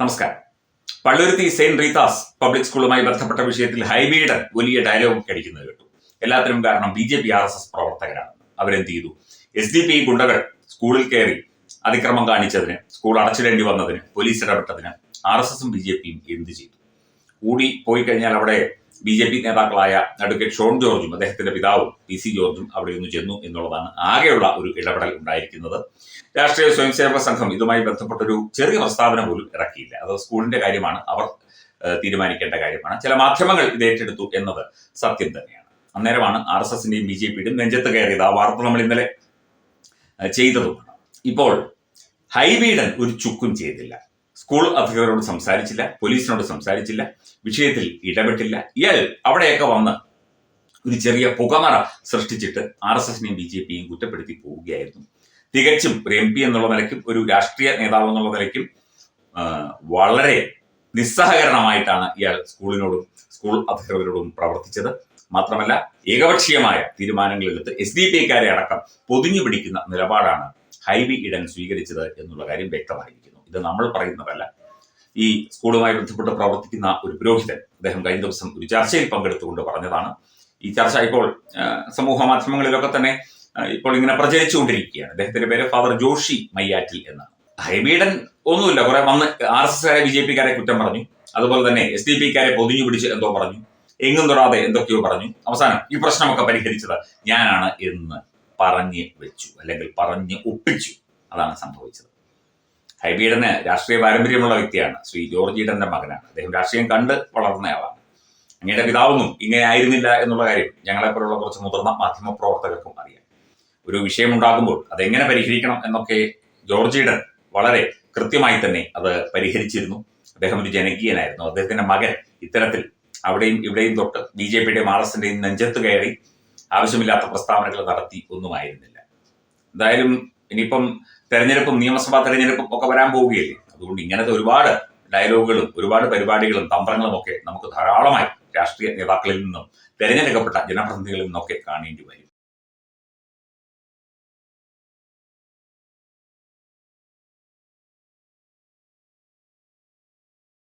നമസ്കാരം. Palluruthy Saint Rita's public സ്കൂളുമായി ബന്ധപ്പെട്ട വിഷയത്തിൽ ഹൈവേയുടെ വലിയ ഡയലോഗ് അടിക്കുന്നത് കേട്ടു. എല്ലാത്തിനും കാരണം B J P R S S പ്രവർത്തകരാണ്. അവരെന്ത് ചെയ്തു? എസ് ഡി പി ഗുണ്ടകൾ സ്കൂളിൽ കയറി അതിക്രമം കാണിച്ചതിന് സ്കൂൾ അടച്ചിടേണ്ടി വന്നതിന് പോലീസ് ഇടപെട്ടതിന് ആർ എസ് എസും ബി ജെ പിയും എന്ത് ചെയ്തു? കൂടി പോയി കഴിഞ്ഞാൽ അവിടെ ബി ജെ പി നേതാക്കളായ അഡ്വക്കേറ്റ് ഷോൺ ജോർജും അദ്ദേഹത്തിന്റെ പിതാവും പി സി ജോർജും അവിടെ ഒന്ന് ചെന്നു എന്നുള്ളതാണ് ആകെയുള്ള ഒരു ഇടപെടൽ ഉണ്ടായിരിക്കുന്നത്. രാഷ്ട്രീയ സ്വയംസേവക സംഘം ഇതുമായി ബന്ധപ്പെട്ടൊരു ചെറിയ പ്രസ്താവന പോലും ഇറക്കിയില്ല. അത് സ്കൂളിന്റെ കാര്യമാണ് അവർ തീരുമാനിക്കേണ്ട കാര്യമാണ്. ചില മാധ്യമങ്ങൾ ഇത് ഏറ്റെടുത്തു എന്നത് സത്യം തന്നെയാണ്. അന്നേരമാണ് ആർ എസ് എസിന്റെയും ബി ജെ പിയുടെയും നെഞ്ചത്ത് കയറിയത്. ആ വാർത്ത നമ്മൾ ഇന്നലെ ചെയ്തതുമാണ്. ഇപ്പോൾ ഹൈബീഡൻ ഒരു ചുക്കും ചെയ്തില്ല. സ്കൂൾ അധികൃതരോട് സംസാരിച്ചില്ല പോലീസിനോട് സംസാരിച്ചില്ല വിഷയത്തിൽ ഇടപെട്ടില്ല. ഇയാൾ അവിടെയൊക്കെ വന്ന് ഒരു ചെറിയ പുകമറ സൃഷ്ടിച്ചിട്ട് ആർ എസ് എസിനെയും ബി ജെ പിയും കുറ്റപ്പെടുത്തി പോവുകയായിരുന്നു. തികച്ചും ഒരു എം പി എന്നുള്ള നിലയ്ക്കും ഒരു രാഷ്ട്രീയ നേതാവ് എന്നുള്ള നിലയ്ക്കും വളരെ നിസ്സഹകരണമായിട്ടാണ് ഇയാൾ സ്കൂളിനോടും സ്കൂൾ അധികൃതരോടും പ്രവർത്തിച്ചത്. മാത്രമല്ല ഏകപക്ഷീയമായ തീരുമാനങ്ങൾ എടുത്ത് എസ് ഡി പി ഐക്കാരെ അടക്കം പൊതിഞ്ഞു പിടിക്കുന്ന നിലപാടാണ് ഹൈബി ഇടൻ സ്വീകരിച്ചത് എന്നുള്ള കാര്യം വ്യക്തമായിരിക്കുന്നു. ഇത് നമ്മൾ പറയുന്നതല്ല. ഈ സ്കൂളുമായി ബന്ധപ്പെട്ട് പ്രവർത്തിക്കുന്ന ഒരു പുരോഹിതൻ അദ്ദേഹം കഴിഞ്ഞ ദിവസം ഒരു ചർച്ചയിൽ പങ്കെടുത്തുകൊണ്ട് പറഞ്ഞതാണ്. ഈ ചർച്ച ഇപ്പോൾ സമൂഹ മാധ്യമങ്ങളിലൊക്കെ തന്നെ ഇപ്പോൾ ഇങ്ങനെ പ്രചരിച്ചുകൊണ്ടിരിക്കുകയാണ്. അദ്ദേഹത്തിന്റെ പേര് ഫാദർ ജോഷി മയ്യാറ്റിൽ എന്നാണ്. ഹൈബീഡൻ ഒന്നുമില്ല. കുറെ വന്ന് ആർ എസ് എസ്കാരെ ബി ജെ പിക്കാരെ കുറ്റം പറഞ്ഞു. അതുപോലെ തന്നെ എസ് ഡി പിക്കാരെ പൊതിഞ്ഞു പിടിച്ച് എന്തോ പറഞ്ഞു. എങ്ങും തൊടാതെ എന്തൊക്കെയോ പറഞ്ഞു. അവസാനം ഈ പ്രശ്നമൊക്കെ പരിഹരിച്ചത് ഞാനാണ് എന്ന് പറഞ്ഞ് വെച്ചു. അല്ലെങ്കിൽ പറഞ്ഞ് ഒപ്പിച്ചു. അതാണ് സംഭവിച്ചത്. ഹൈബീഡന് രാഷ്ട്രീയ പാരമ്പര്യമുള്ള വ്യക്തിയാണ്. ശ്രീ ജോർജ് ഈഡന്റെ മകനാണ്. അദ്ദേഹം രാഷ്ട്രീയം കണ്ട് വളർന്നയാളാണ് അങ്ങയുടെ പിതാവൊന്നും ഇങ്ങനെ ആയിരുന്നില്ല എന്നുള്ള കാര്യം ഞങ്ങളെപ്പോലുള്ള കുറച്ച് മുതിർന്ന മാധ്യമ പ്രവർത്തകർക്കും അറിയാം. ഒരു വിഷയം ഉണ്ടാകുമ്പോൾ അതെങ്ങനെ പരിഹരിക്കണം എന്നൊക്കെ ജോർജ് ഈഡൻ വളരെ കൃത്യമായി തന്നെ അത് പരിഹരിച്ചിരുന്നു. അദ്ദേഹം ഒരു ജനകീയനായിരുന്നു. അദ്ദേഹത്തിന്റെ മകൻ ഇത്തരത്തിൽ അവിടെയും ഇവിടെയും തൊട്ട് ബി ജെ പിയുടെയും ആർ എസിന്റെയും നെഞ്ചത്ത് കയറി ആവശ്യമില്ലാത്ത പ്രസ്താവനകൾ നടത്തി ഒന്നുമായിരുന്നില്ല. എന്തായാലും ഇനിയിപ്പം തെരഞ്ഞെടുപ്പും നിയമസഭാ തെരഞ്ഞെടുപ്പും ഒക്കെ വരാൻ പോവുകയല്ലേ? അതുകൊണ്ട് ഇങ്ങനത്തെ ഒരുപാട് ഡയലോഗുകളും ഒരുപാട് പരിപാടികളും തന്ത്രങ്ങളും ഒക്കെ നമുക്ക് ധാരാളമായി രാഷ്ട്രീയ നേതാക്കളിൽ നിന്നും തെരഞ്ഞെടുക്കപ്പെട്ട ജനപ്രതിനിധികളിൽ നിന്നൊക്കെ കാണേണ്ടി വരും.